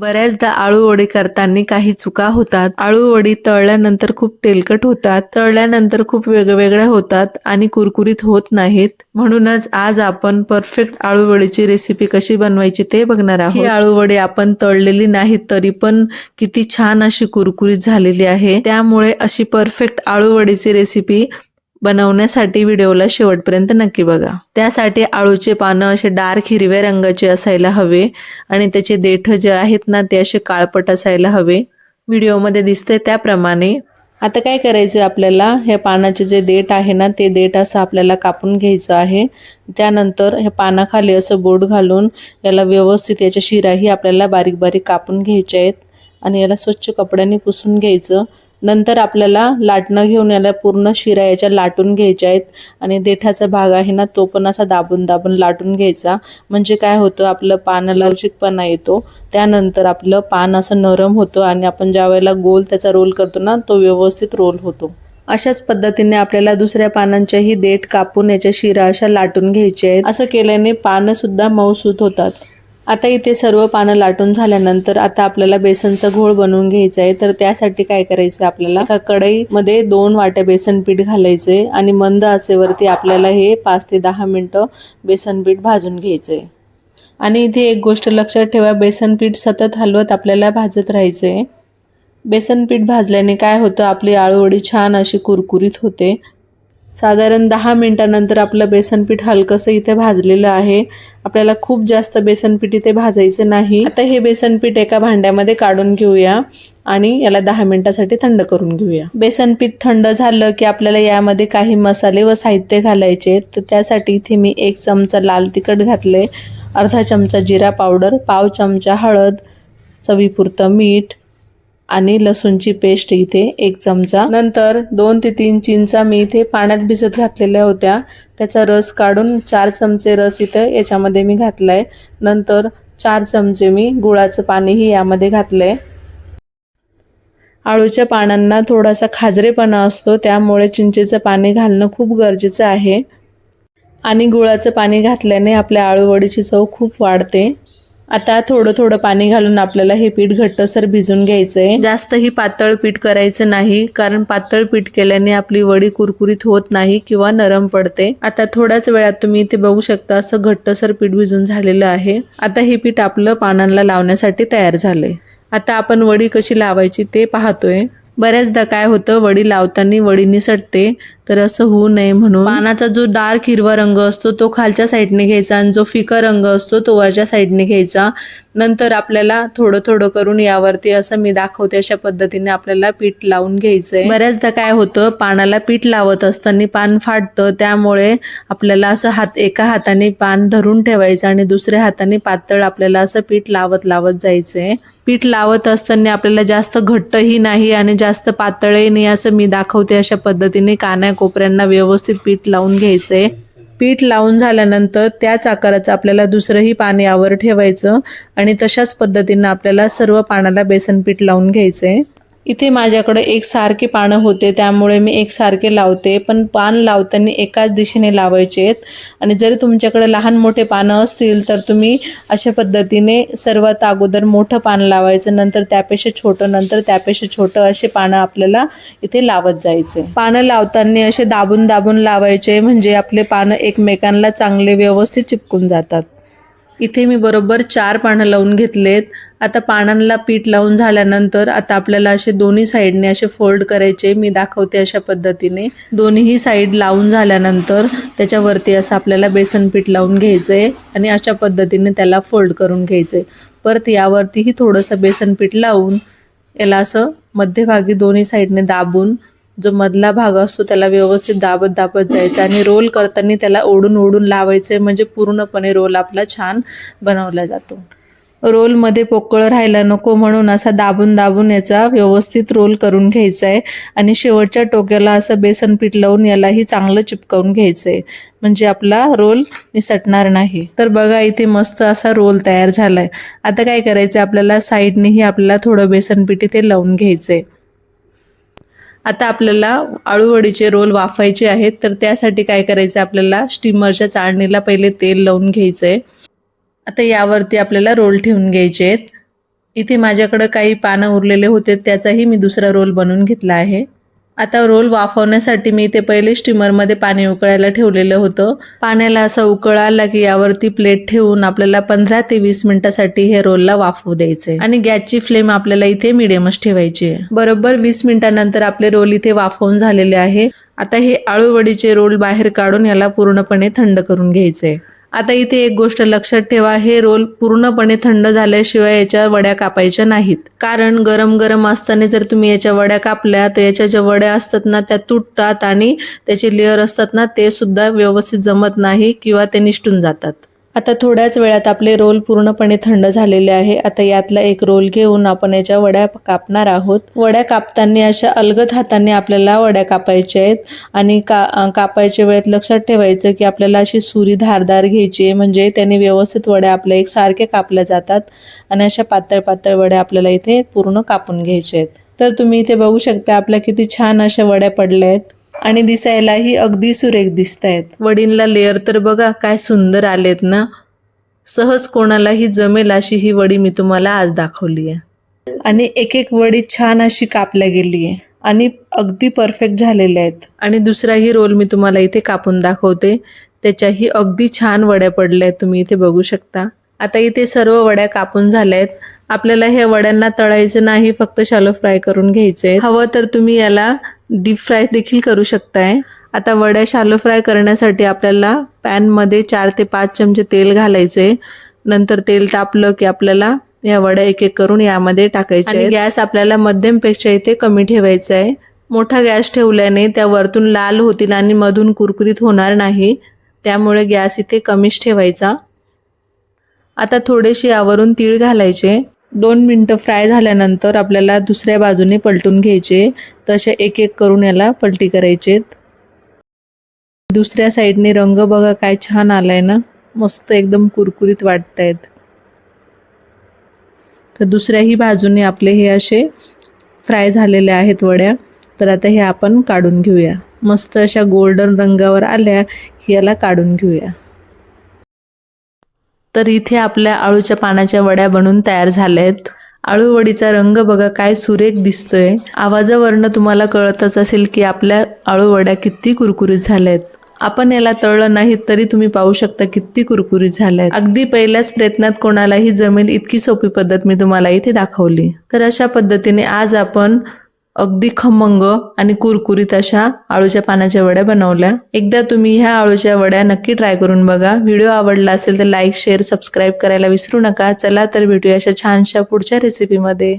बऱ्याचदा आळू वडी करताना काही चुका होतात. आळू वडी तळल्यानंतर खूप तेलकट होतात. तळल्यानंतर खूप वेगवेगळ्या होतात आणि कुरकुरीत होत नाहीत. म्हणूनच आज आपण परफेक्ट आळू वडीची रेसिपी कशी बनवायची ते बघणार आहोत. ही आळू वडी आपण तळलेली नाहीत तरी पण किती छान अशी कुरकुरीत झालेली आहे. त्यामुळे अशी परफेक्ट आळू वडीची रेसिपी बनवण्यासाठी व्हिडिओला शेवटपर्यंत नक्की बघा. त्यासाठी आळूचे पानं असे डार्क हिरव्या रंगाचे असायला हवे आणि त्याचे देठ जे आहेत ना ते असे काळपट असायला हवे. व्हिडिओमध्ये दिसते त्याप्रमाणे. आता काय करायचं आपल्याला? ह्या पानाचे जे देठ आहे ना ते देठ असं आपल्याला कापून घ्यायचं आहे. त्यानंतर ह्या पानाखाली असं बोट घालून याला व्यवस्थित याच्या शिराही आपल्याला बारीक बारीक कापून घ्यायच्या आहेत. आणि याला स्वच्छ कपड्याने पुसून घ्यायचं. नंतर आपल्याला लाटणं घेऊन याला पूर्ण शिरा याच्या लाटून घ्यायच्या आहेत. आणि देठाचा भाग आहे ना तो पण असा दाबून दाबून लाटून घ्यायचा. म्हणजे काय होतं आपलं पानाला लवचिकपणा येतो. त्यानंतर आपलं पान असं नरम होतं आणि आपण ज्या वेळेला गोल त्याचा रोल करतो ना तो व्यवस्थित रोल होतो. अशाच पद्धतीने आपल्याला दुसऱ्या पानांच्याही देठ कापून याच्या शिरा अशा लाटून घ्यायच्या आहेत. असं केल्याने पानं सुद्धा मऊसूत होतात. आता इथे सर्व पानं लाटून झाल्यानंतर आता आपल्याला बेसनचा घोळ बनवून घ्यायचा आहे. तर त्यासाठी काय करायचं आपल्याला? एका कढईमध्ये दोन वाट्या बेसन पीठ घालायचे आणि मंद आचेवरती आपल्याला हे पाच ते दहा मिनटं बेसन पीठ भाजून घ्यायचंय आणि इथे एक गोष्ट लक्षात ठेवा बेसन पीठ सतत हलवत आपल्याला भाजत राहायचंय. बेसन पीठ भाजल्याने काय होतं? आपली आळूवडी छान अशी कुरकुरीत होते. साधारण दहा मिनटानंतर आपलं बेसनपीठ हलकंसं इथे भाजलेलं आहे. आपल्याला खूप जास्त बेसनपीठ इथे भाजायचं नाही. आता हे बेसनपीठ एका भांड्यामध्ये काढून घेऊया आणि याला दहा मिनिटासाठी थंड करून घेऊया. बेसनपीठ थंड झालं की आपल्याला यामध्ये काही मसाले व साहित्य घालायचे तर त्यासाठी इथे मी एक चमचा लाल तिखट घातले अर्धा चमचा जिरा पावडर पाव चमचा हळद चवीपुरतं मीठ आणि लसूणची पेस्ट इथे एक चमचा. नंतर दोन ते तीन चिंचा मी इथे पाण्यात भिजत घातलेल्या होत्या. त्याचा रस काढून चार चमचे रस इथे याच्यामध्ये मी घातलाय. नंतर चार चमचे मी गुळाचं पाणीही यामध्ये घातलंय. आळूच्या पानांना थोडासा खाजरेपणा असतो त्यामुळे चिंचेचं पाणी घालणं खूप गरजेचं आहे. आणि गुळाचं पाणी घातल्याने आपल्या आळूवडीची चव खूप वाढते. आता थोडं थोडं पाणी घालून आपल्याला हे पीठ घट्टसर भिजून घ्यायचंय. जास्तही पातळ पीठ करायचं नाही कारण पातळ पीठ केल्याने आपली वडी कुरकुरीत होत नाही किंवा नरम पडते. आता थोड्याच वेळात तुम्ही इथे बघू शकता असं घट्टसर पीठ भिजून झालेलं आहे. आता हे पीठ आपलं पानांना लावण्यासाठी तयार झालंय. आता आपण वडी कशी लावायची ते पाहतोय. बऱ्याचदा काय होतं वडी लावताना वडी निसटते तर असं होऊ नये म्हणून पानाचा जो डार्क हिरवा रंग असतो तो खालच्या साईडने घ्यायचा आणि जो फिका रंग असतो तो वरच्या साईडने घ्यायचा. नंतर आपल्याला थोडं थोडं करून यावरती असं मी दाखवते अशा पद्धतीने आपल्याला पीठ लावून घ्यायचंय. बऱ्याचदा काय होतं पानाला पीठ लावत असताना पान फाटतं त्यामुळे आपल्याला असं हात एका हाताने पान धरून ठेवायचं आणि दुसऱ्या हाताने पातळ आपल्याला असं पीठ लावत लावत जायचंय. पीठ लावत असताना आपल्याला जास्त घट्टही नाही आणि जास्त पातळही नाही असं मी दाखवते अशा पद्धतीने कान्या कोपऱ्यांना व्यवस्थित पीठ लावून घ्यायचं आहे पीठ लावून झाल्यानंतर त्याच आकाराचं आपल्याला दुसरंही पाणी यावर ठेवायचं आणि तशाच पद्धतीनं आपल्याला सर्व पानाला बेसन पीठ लावून घ्यायचं आहे इथे माझ्याकडे एक सारखे पानं होते त्यामुळे मी एक सारखे लावते पण पान लावताना एकाच दिशेने लावायचे आहेत. आणि जरी तुमच्याकडे लहान मोठे पानं असतील तर तुम्ही अशा पद्धतीने सर्वात अगोदर मोठं पान लावायचं नंतर त्यापेक्षा छोटं नंतर त्यापेक्षा छोटं असे पानं आपल्याला इथे लावत जायचे. पानं लावताना असे दाबून दाबून लावायचे म्हणजे आपले पानं एकमेकांना चांगले व्यवस्थित चिपकून जातात. इथे मी बरोबर चार पानं लावून घेतलेत. आता पानांना पीठ लावून झाल्यानंतर आता आपल्याला असे दोन्ही साईडने असे फोल्ड करायचे. मी दाखवते अशा पद्धतीने. दोन्हीही साईड लावून झाल्यानंतर त्याच्यावरती असं आपल्याला बेसन पीठ लावून घ्यायचं आहे आणि अशा पद्धतीने त्याला फोल्ड करून घ्यायचं आहे परत यावरतीही थोडंसं बेसन पीठ लावून याला असं मध्यभागी दोन्ही साईडने दाबून जो मधला भाग असतो त्याला व्यवस्थित दाबत दाबत जायचा आणि रोल करताना त्याला ओढून ओढून लावायचे म्हणजे पूर्णपणे रोल आपला छान बनवला जातो. रोलमध्ये पोकळ राहायला नको म्हणून असा दाबून दाबून याचा व्यवस्थित रोल करून घ्यायचा आहे. आणि शेवटच्या टोक्याला असं बेसन पीठ लावून यालाही चांगलं चिपकवून घ्यायचं आहे म्हणजे आपला रोल निसटणार नाही. तर बघा इथे मस्त असा रोल तयार झालाय. आता काय करायचं? आपल्याला साईडनेही आपल्याला थोडं बेसन पीठ इथे लावून घ्यायचंय. आता आपल्याला आळूवडीचे रोल वाफायचे आहेत तर त्यासाठी काय करायचं आपल्याला? स्टीमरच्या चाळणीला पहिले तेल लावून घ्यायचं आहे आता यावरती आपल्याला रोल ठेवून घ्यायचे आहेत. इथे माझ्याकडं काही पानं उरलेले होते त्याचाही मी दुसरा रोल बनवून घेतला आहे. आता रोल वाफवण्यासाठी मी इथे पहिले स्टीमरमध्ये पाणी उकळायला ठेवलेलं होतं. पाण्याला असं उकळ आला की यावरती प्लेट ठेवून आपल्याला पंधरा ते वीस मिनिटासाठी हे रोलला वाफवू द्यायचे. आणि गॅसची फ्लेम आपल्याला इथे मिडियमच ठेवायची आहे. बरोबर वीस मिनिटानंतर आपले रोल इथे वाफवून झालेले आहे. आता हे आळूवडीचे रोल बाहेर काढून याला पूर्णपणे थंड करून घ्यायचे. आता इथे एक गोष्ट लक्षात ठेवा हे रोल पूर्णपणे थंड झाल्याशिवाय याच्या वड्या कापायच्या नाहीत. कारण गरम गरम असताना जर तुम्ही याच्या वड्या कापल्या तर याच्या ज्या वड्या असतात ना त्या तुटतात आणि त्याचे लेअर असतात ना ते सुद्धा व्यवस्थित जमत नाही किंवा ते निष्ठून जातात. आता थोड्याच वेळात आपले रोल पूर्णपणे थंड झालेले आहे. आता यातला एक रोल घेऊन आपण याच्या वड्या कापणार आहोत. वड्या कापताना अशा अलगद हाताने आपल्याला वड्या कापायच्या आहेत. आणि का कापायच्या वेळेत लक्षात ठेवायचं की आपल्याला अशी सुरी धारदार घ्यायची आहे. म्हणजे त्याने व्यवस्थित वड्या आपल्या एक सारख्या कापल्या जातात. आणि अशा पातळ पातळ वड्या आपल्याला इथे पूर्ण कापून घ्यायच्या आहेत. तर तुम्ही इथे बघू शकता आपल्या किती छान अशा वड्या पडल्या आहेत. आणि दिसायलाही अगदी सुरेख दिसत आहेत वडींला लेअर तर बघा काय सुंदर आलेत ना? सहज कोणालाही जमेल अशी ही वडी मी तुम्हाला आज दाखवली आहे. आणि एक एक वडी छान अशी कापल्या गेली आहे. आणि अगदी परफेक्ट झालेल्या आहेत. आणि दुसराही रोल मी तुम्हाला इथे कापून दाखवते. त्याच्याही अगदी छान वड्या पडल्या आहेत. तुम्ही इथे बघू शकता. आता इथे सर्व वड्या कापून झाल्या आहेत आपल्याला हे वड्यांना तळायचं नाही फक्त शालो फ्राय करून घ्यायचे हवं तर तुम्ही याला डीप फ्राय देखील करू शकताय. आता वड्या शालो फ्राय करण्यासाठी आपल्याला पॅनमध्ये चार ते पाच चमचे तेल घालायचे नंतर तेल तापलं की आपल्याला या वड्या एक एक करून यामध्ये टाकायच्या आहेत. गॅस आपल्याला मध्यमपेक्षा इथे कमी ठेवायचा आहे मोठा गॅस ठेवल्याने त्या वरतून लाल होतील आणि मधून कुरकुरीत होणार नाही. त्यामुळे गॅस इथे कमीच ठेवायचा. आता थोडेसे यावरून तीळ घालायचे. दोन मिनटं फ्राय झाल्यानंतर आपल्याला दुसऱ्या बाजूने पलटून घ्यायचे. तसे एक एक करून याला पलटी करायचेत दुसऱ्या साईडने रंग बघा काय छान आलाय ना. मस्त एकदम कुरकुरीत वाटतायत. तर दुसऱ्याही बाजूने आपले हे असे फ्राय झालेले आहेत वड्या. तर आता हे आपण काढून घेऊया. मस्त अशा गोल्डन रंगावर आल्या की याला काढून घेऊया. तर इथे आपल्या आळूच्या पानाच्या वड्या बनून तयार झाल्या आहेत आळू वडीचा रंग बघा काय सुरेख दिसतोय. आवाजावरनं तुम्हाला कळतच असेल की आपल्या आळू वड्या किती कुरकुरीत झाल्या आहेत आपण याला तळलं नाही तरी तुम्ही पाहू शकता किती कुरकुरीत झाल्या आहेत अगदी पहिल्याच प्रयत्नात कोणालाही जमेल इतकी सोपी पद्धत मी तुम्हाला इथे दाखवली. तर अशा पद्धतीने आज आपण अगदी खमंग आणि कुरकुरीत अशा आळूच्या पानाच्या वड्या बनवल्या. एकदा तुम्ही ह्या आळूच्या वड्या नक्की ट्राय करून बघा. व्हिडिओ आवडला असेल तर लाईक शेअर सबस्क्राईब करायला विसरू नका. चला तर भेटूया अशा छानशा पुढच्या रेसिपीमध्ये